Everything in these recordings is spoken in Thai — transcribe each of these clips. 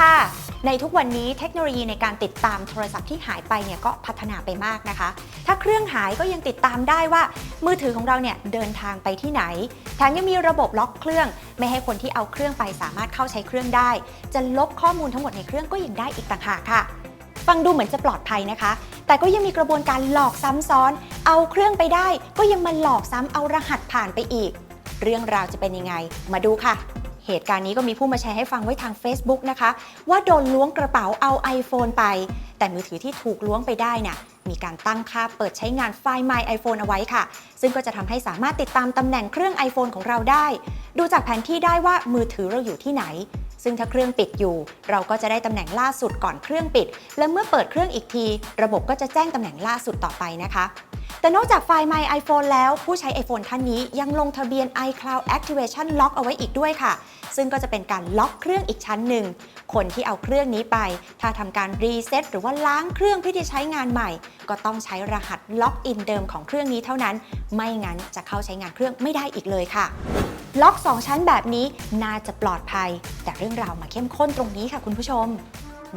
ค่ะ ในทุกวันนี้เทคโนโลยีในการติดตามโทรศัพท์ที่หายไปเนี่ยก็พัฒนาไปมากนะคะ ถ้าเครื่องหายก็ยังติดตามได้ว่า มือถือของเราเนี่ยเดินทางไปที่ไหนแถมยังมีระบบล็อกเครื่อง ไม่ให้คนที่เอาเครื่องไปสามารถเข้าใช้เครื่องได้ จะลบข้อมูลทั้งหมดในเครื่องก็ยังได้อีกต่างหากค่ะฟังดูเหมือนจะปลอดภัยนะคะ แต่ก็ยังมีกระบวนการหลอกซ้ำซ้อน เอาเครื่องไปได้ ก็ยังมาหลอกซ้ำเอารหัสผ่านไปอีก เรื่องราวจะเป็นยังไง มาดูค่ะ เหตุการณ์นี้ก็มีผู้มาแชร์ให้ฟังไว้ทาง Facebook นะคะ ว่าโดนล้วงกระเป๋าเอา iPhone ไป แต่มือถือที่ถูกล้วงไปได้น่ะมีการตั้งค่าเปิดใช้งานไฟล์ My iPhone เอาไว้ค่ะ ซึ่งก็จะทำให้สามารถติดตามตำแหน่งเครื่อง iPhone ของเราได้ ดูจากแผนที่ได้ว่ามือถือเราอยู่ที่ไหน ซึ่งถ้าเครื่องปิดอยู่ เราก็จะได้ตำแหน่งล่าสุดก่อนเครื่องปิด และเมื่อเปิดเครื่องอีกที ระบบก็จะแจ้งตำแหน่งล่าสุดต่อไปนะคะ แต่นอกจากไฟล์ My iPhone แล้วผู้ใช้ iPhone ท่านนี้ยังลงทะเบียน iCloud Activation Lock เอาไว้อีกด้วยค่ะ ซึ่งก็จะเป็นการล็อกเครื่องอีกชั้นหนึ่ง คนที่เอาเครื่องนี้ไป ถ้าทำการรีเซ็ตหรือว่าล้างเครื่องเพื่อที่ใช้งานใหม่ ก็ต้องใช้รหัสล็อกอินเดิมของเครื่องนี้เท่านั้น ไม่งั้นจะเข้าใช้งานเครื่องไม่ได้อีกเลยค่ะ ล็อก 2 ชั้นแบบนี้น่าจะปลอดภัย แต่เรื่องราวมาเข้มข้นตรงนี้ค่ะคุณผู้ชม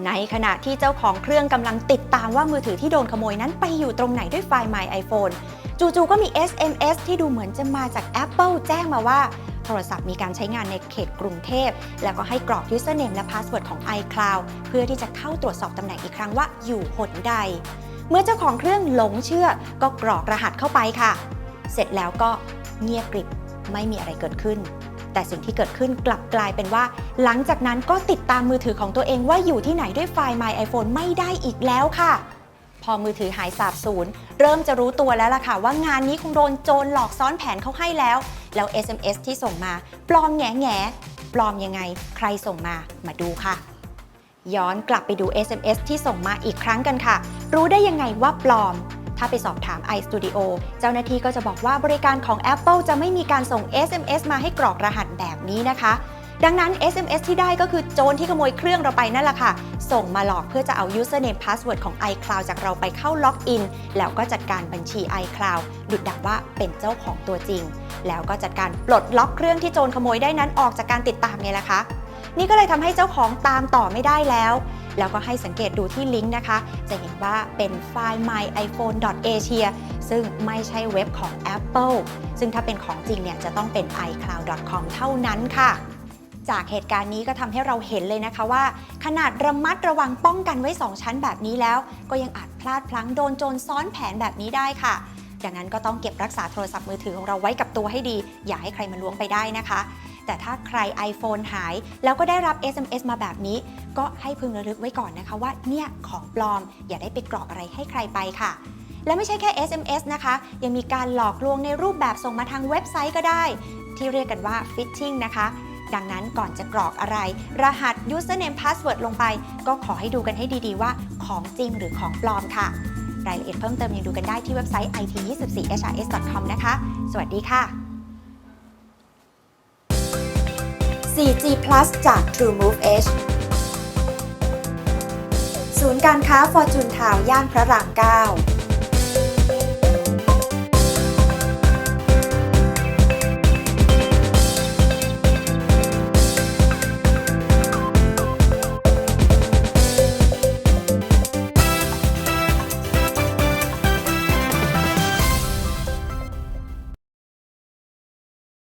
ในขณะที่เจ้าของเครื่องกำลังติดตามว่ามือถือที่โดนขโมยนั้นไปอยู่ตรงไหนด้วยไฟล์ My iPhone จู่ๆก็มี SMS ที่ดูเหมือนจะมาจาก Apple แจ้งมาว่า โทรศัพท์มีการใช้งานในเขตกรุงเทพ แล้วก็ให้กรอก username และ password ของ iCloud เพื่อที่จะเข้าตรวจสอบตำแหน่งอีกครั้งว่าอยู่หนใด เมื่อเจ้าของเครื่องหลงเชื่อ ก็กรอกรหัสเข้าไปค่ะ เสร็จแล้วก็เงียบกริบไม่มีอะไรเกิดขึ้น แต่สิ่งที่เกิดขึ้นกลับกลายเป็นว่า หลังจากนั้นก็ติดตามมือถือของตัวเองว่าอยู่ที่ไหนด้วยไฟล์ My iPhone ไม่ได้อีกแล้วค่ะ พอมือถือหายสาบสูญเริ่มจะรู้ตัวแล้วล่ะค่ะ ว่างานนี้คงโดนโจรหลอกซ้อนแผนเขาให้แล้ว แล้ว SMS ที่ส่งมา ปลอมแง่แง่ปลอมยังไง ใครส่งมามาดูค่ะ ย้อนกลับไปดู SMS ที่ส่งมาอีกครั้งกันค่ะ รู้ได้ยังไงว่าปลอม ถ้าไปสอบถาม iStudio เจ้าหน้าที่ก็จะบอกว่าบริการของ Apple จะไม่มีการส่ง SMS มาให้กรอกรหัสแบบนี้นะคะ ดังนั้น SMS ที่ได้ก็คือโจรที่ขโมยเครื่องเราไปนั่นแหละค่ะ ส่งมาหลอกเพื่อจะเอา username password ของ iCloud จากเราไปเข้าล็อกอินแล้วก็จัดการบัญชี iCloud ดุดดังว่าเป็นเจ้าของตัวจริง แล้วก็จัดการปลดล็อกเครื่องที่โจรขโมยได้นั้นออกจากการติดตามไงล่ะคะนี่ก็เลยทำให้เจ้าของตามต่อไม่ได้แล้ว แล้วก็ให้สังเกตดูที่ลิงก์นะคะ จะเห็นว่าเป็นไฟล์ myiphone.asia ซึ่งไม่ใช่เว็บของ Apple ซึ่งถ้าเป็นของจริงเนี่ยจะต้องเป็น icloud.com เท่านั้นค่ะจากเหตุการณ์นี้ก็ทำให้เราเห็นเลยนะคะว่า ขนาดระมัดระวังป้องกันไว้ 2 ชั้นแบบนี้แล้ว ก็ยังอาจพลาดพลั้งโดนโจรซ้อนแผนแบบนี้ได้ค่ะ ดังนั้นก็ต้องเก็บรักษาโทรศัพท์มือถือของเราไว้กับตัวให้ดี อย่าให้ใครมาล้วงไปได้นะคะ แต่ถ้าใคร iPhone หาย แล้วก็ได้รับ SMS มาแบบนี้ ก็ให้พึงระลึกไว้ก่อนนะคะว่าเนี่ยของปลอมอย่าได้ไปกรอกอะไรให้ใครไปค่ะ และไม่ใช่แค่ SMS นะคะ ยังมีการหลอกลวงในรูปแบบส่งมาทางเว็บไซต์ก็ได้ ที่เรียกกันว่า phishing นะคะดังนั้นก่อนจะกรอกอะไร รหัส username password ลงไป ก็ขอให้ดูกันให้ดีๆว่าของจริงหรือของปลอมค่ะ รายละเอียดเพิ่มเติมยังดูกันได้ที่เว็บไซต์ it24hrs.com นะคะ สวัสดีค่ะ 4G Plus จาก TrueMove Edge ศูนย์การค้า Fortune Town ย่านพระราม 9